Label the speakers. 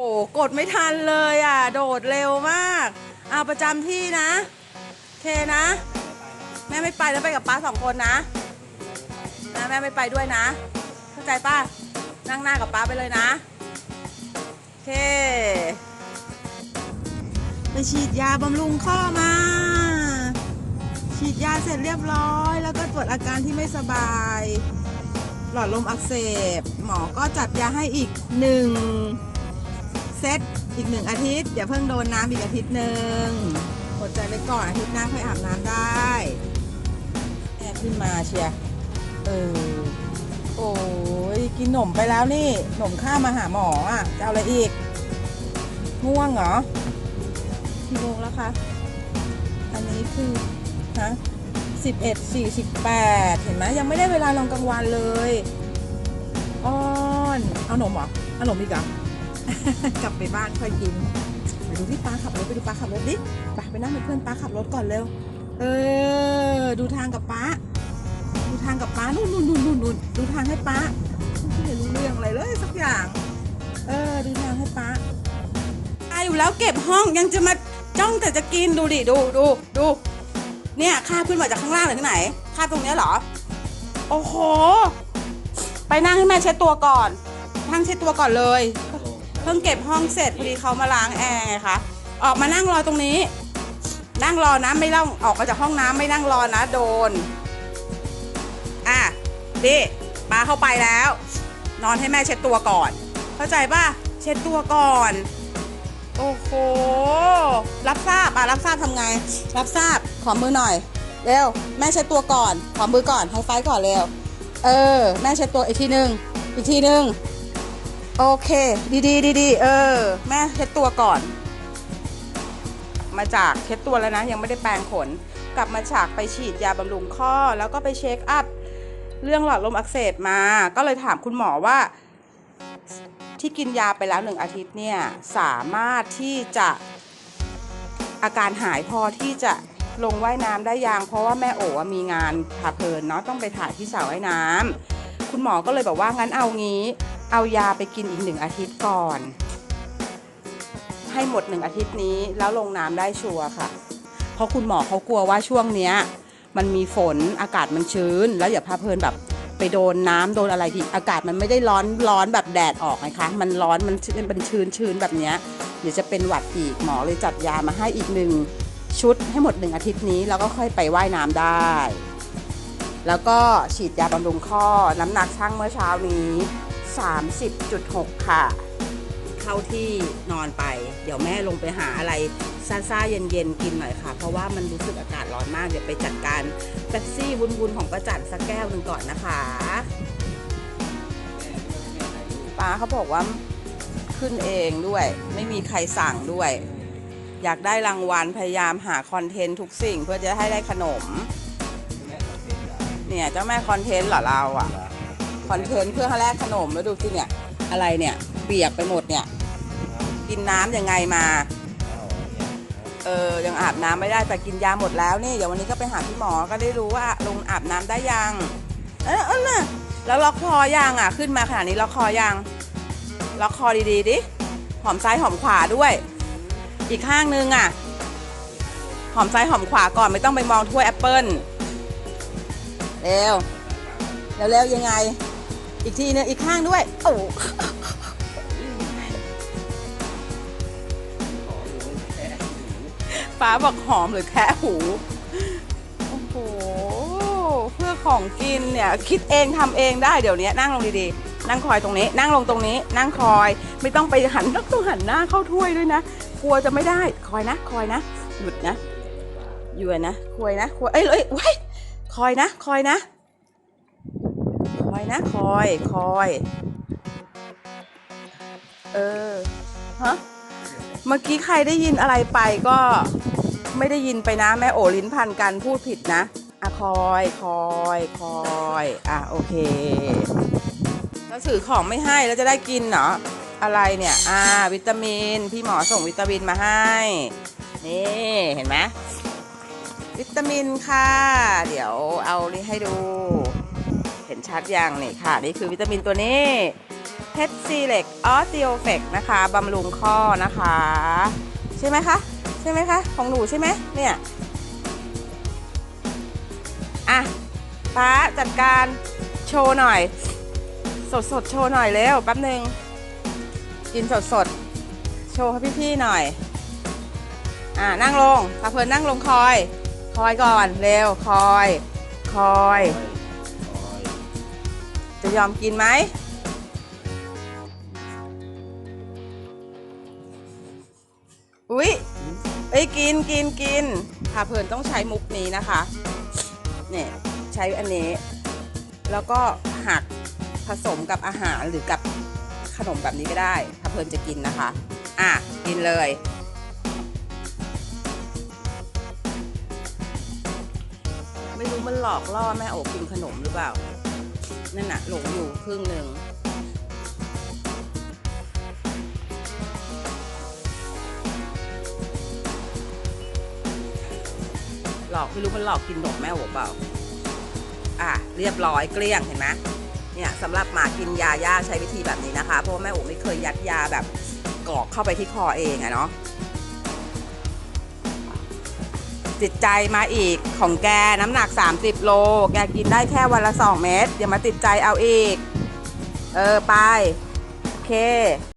Speaker 1: โอ้กดไม่ทันเลยอะ โดดเร็วมากเอาประจำที่นะเคนะ แม่ไม่ไปแล้วไปกับป้าสองคนนะนะแม่ไม่ไปด้วยนะ เข้าใจป้านั่งหน้ากับป้าไปเลยนะเคไปฉีดยาบำรุงข้อมา ฉีดยาเสร็จเรียบร้อย แล้วก็ตรวจอาการที่ไม่สบาย หลอดลมอักเสบ หมอก็จัดยาให้อีกหนึ่ง เซตอีกหนึ่งอาทิตย์อย่าเพิ่งโดนน้ำอีกอาทิตย์หนึ่งอดใจไว้ก่อนอาทิตย์หน้าค่อยอาบน้ำได้แอบขึ้นมาเชียร์เออโอ้ยกินหนมไปแล้วนี่หนมข้ามมาหาหมออะจะเอาอะไรอีกง่วงเหรอกี่โมงแล้วคะอันนี้คือฮะสิบเอ็ดสี่สิบแปดเห็นไหมยังไม่ได้เวลานอนกลางวันเลยอ้อนเอาหนมเหรอเอาหนมอีกเหรอ กลับไปบ้านค่อยกินไปดูที่ป้าขับรถไปดูป้าขับรถดิไปไปนั่งเป็นเพื่อนป้าขับรถก่อนเร็ว เออ ดูทางกับป้า ดูทางกับป้านู่นนู่นนู่นนู่นนู่นดูทางให้ป้าไม่รู้เรื่องอะไรเลยสักอย่าง เออ ดูทางให้ป้าตายอยู่แล้วเก็บห้องยังจะมาจ้องแต่จะกินดูดิดูดูดู เนี่ยคาบขึ้นมาจากข้างล่างหรือที่ไหนคาบตรงเนี้ยเหรอ โอ้โห ไปนั่งให้แม่เช็ดตัวก่อนนั่งเช็ดตัวก่อนเลยเพิ่งเก็บห้องเสร็จพอดีเขามาล้างแอร์ไงคะออกมานั่งรอตรงนี้ นั่งรอนะไม่ต้องออกมาจากห้องน้ำไม่นั่งรอนะโดนอะดิปาเข้าไปแล้ว นอนให้แม่เช็ดตัวก่อน เข้าใจป่ะเช็ดตัวก่อน โอ้โหรับทราบอะรับทราบทำไง รับทราบขอมือหน่อยเร็วแม่เช็ดตัวก่อนขอมือก่อนไฮไฟก่อนเร็วเออ แม่เช็ดตัวอีกทีหนึ่งอีกทีหนึ่ง โอเค ดีดีดีดีๆเออ แม่เช็ดตัวก่อน มาจากเช็ดตัวแล้วนะ ยังไม่ได้แปรงขน กลับมาจากไปฉีดยาบำรุงข้อ แล้วก็ไปเช็คอัพเรื่องหลอดลมอักเสบมา ก็เลยถามคุณหมอว่า ที่กินยาไปแล้วหนึ่งอาทิตย์เนี่ย สามารถที่จะอาการหายพอที่จะลงว่ายน้ำได้ยังเพราะว่าแม่โอ๋มีงานพาเพลินเนาะต้องไปถ่ายที่สระว่ายน้ำคุณหมอก็เลยบอกว่างั้นเอางี้ เอายาไปกินอีกหนึ่งอาทิตย์ก่อน ให้หมดหนึ่งอาทิตย์นี้แล้วลงน้ำได้ชัวร์ค่ะ เพราะคุณหมอเขากลัวว่าช่วงเนี้ย มันมีฝนอากาศมันชื้น แล้วอย่าพาเพลินแบบไปโดนน้ำโดนอะไรที่อากาศมันไม่ได้ร้อนร้อนแบบแดดออกนะคะ มันร้อนมันชื้นเป็นชื้นชื้นแบบเนี้ยเดี๋ยวจะเป็นหวัดอีกหมอเลยจัดยามาให้อีกหนึ่งชุดให้หมดหนึ่งอาทิตย์นี้แล้วก็ค่อยไปว่ายน้ำได้ แล้วก็ฉีดยาบำรุงข้อน้ำหนักชั่งเมื่อเช้านี้ 30.6 ค่ะ เข้าที่นอนไป เดี๋ยวแม่ลงไปหาอะไรซ่าๆเย็นๆกินหน่อยค่ะ เพราะว่ามันรู้สึกอากาศร้อนมาก เดี๋ยวไปจัดการเป๊ปซี่วุ้นๆของประจันสักแก้วหนึ่งก่อนนะคะป้าเขาบอกว่าขึ้นเองด้วย ไม่มีใครสั่งด้วย อยากได้รางวัลพยายามหาคอนเทนต์ทุกสิ่งเพื่อจะให้ได้ขนม เนี่ยเจ้าแม่คอนเทนต์เหรอเราอะ คอนเทนต์เพื่อให้แลกขนมแล้วดูสิเนี่ย อะไรเนี่ย เปียกไปหมดเนี่ย กินน้ำยังไงมาเออยังอาบน้ำไม่ได้แต่กินยาหมดแล้วนี่เดี๋ยววันนี้ก็ไปหาพี่หมอก็ได้รู้ว่าลงอาบน้ำได้ยังเออเออน่ะแล้วล็อกคอยังอะขึ้นมาขนาดนี้ล็อกคอยังล็อกคอดีๆดิหอมซ้ายหอมขวาด้วย อีกข้างนึงอะ หอมซ้ายหอมขวาก่อนไม่ต้องไปมองถ้วยแอปเปิ้ลเร็วเร็วๆยังไง อีกทีนึงอีกข้างด้วย โอ้ฟ้าบอกหอมหรือแคะหู โอ้โห เพื่อของกินเนี่ย คิดเองทำเองได้เดี๋ยวนี้นั่งลงดีๆ นั่งคอยตรงนี้ นั่งลงตรงนี้ นั่งคอย ไม่ต้องไปหันต้องหันหน้าเข้าถ้วยด้วยนะ กลัวจะไม่ได้ คอยนะ คอยนะ หยุดนะ อยู่นะ คอยนะ คอย เอ้ยเอ้ยคอยนะ คอยนะ คอยนะคอยคอยเออฮะเมื่อกี้ใครได้ยินอะไรไปก็ไม่ได้ยินไปนะแม่โอลิ้นพันกันพูดผิดนะอะคอยคอยคอยอะโอเคแล้วถือของไม่ให้แล้วจะได้กินเหรออะไรเนี่ย อ่า วิตามิน พี่หมอส่งวิตามินมาให้ นี่ เห็นไหมวิตามินค่ะ เดี๋ยวเอานี่ให้ดู นชัดอยังนี่ค่ะ นี่คือวิตามินตัวนี้ Pet Select Osteo f e c นะคะบำรุงข้อนะคะ ใช่ไหมคะ ใช่ไหมคะ ของหนูใช่ไหมเนี่ยอะป้าจัดการโชว์หน่อย สดสดโชว์หน่อยเร็วแป๊บหนึ่งกินสดสดโชว์ให้พี่ๆหน่อย อ่านั่งลงพาเพลินนั่งลงคอย คอยก่อนเร็วคอย คอย จะยอมกินไหมอุ๊ยเอ้ยกินกินกินพาเพลินต้องใช้มุกนี้นะคะ เนี่ยใช้อันนี้ แล้วก็หักผสมกับอาหารหรือกับขนมแบบนี้ก็ได้พาเพลินจะกินนะคะ อะกินเลยไม่รู้มันหลอกล่อแม่โอบกินขนมหรือเปล่า นั่นน่ะหลงอยู่ครึ่งหนึ่งหลอกไม่รู้มันหลอกกินนมแม่โอบเปล่า อะเรียบร้อยเกลี้ยงเห็นไหมเนี่ยสำหรับหมากินยาย่าใช้วิธีแบบนี้นะคะ เพราะว่าแม่โอบไม่เคยยัดยาแบบกรอกเข้าไปที่คอเองอะเนาะ จิตใจมาอีกของแกน้ำหนัก 30 โล แกกินได้แค่วันละ 2 เม็ดอย่ามาติดใจเอาอีก เออ ไป โอเค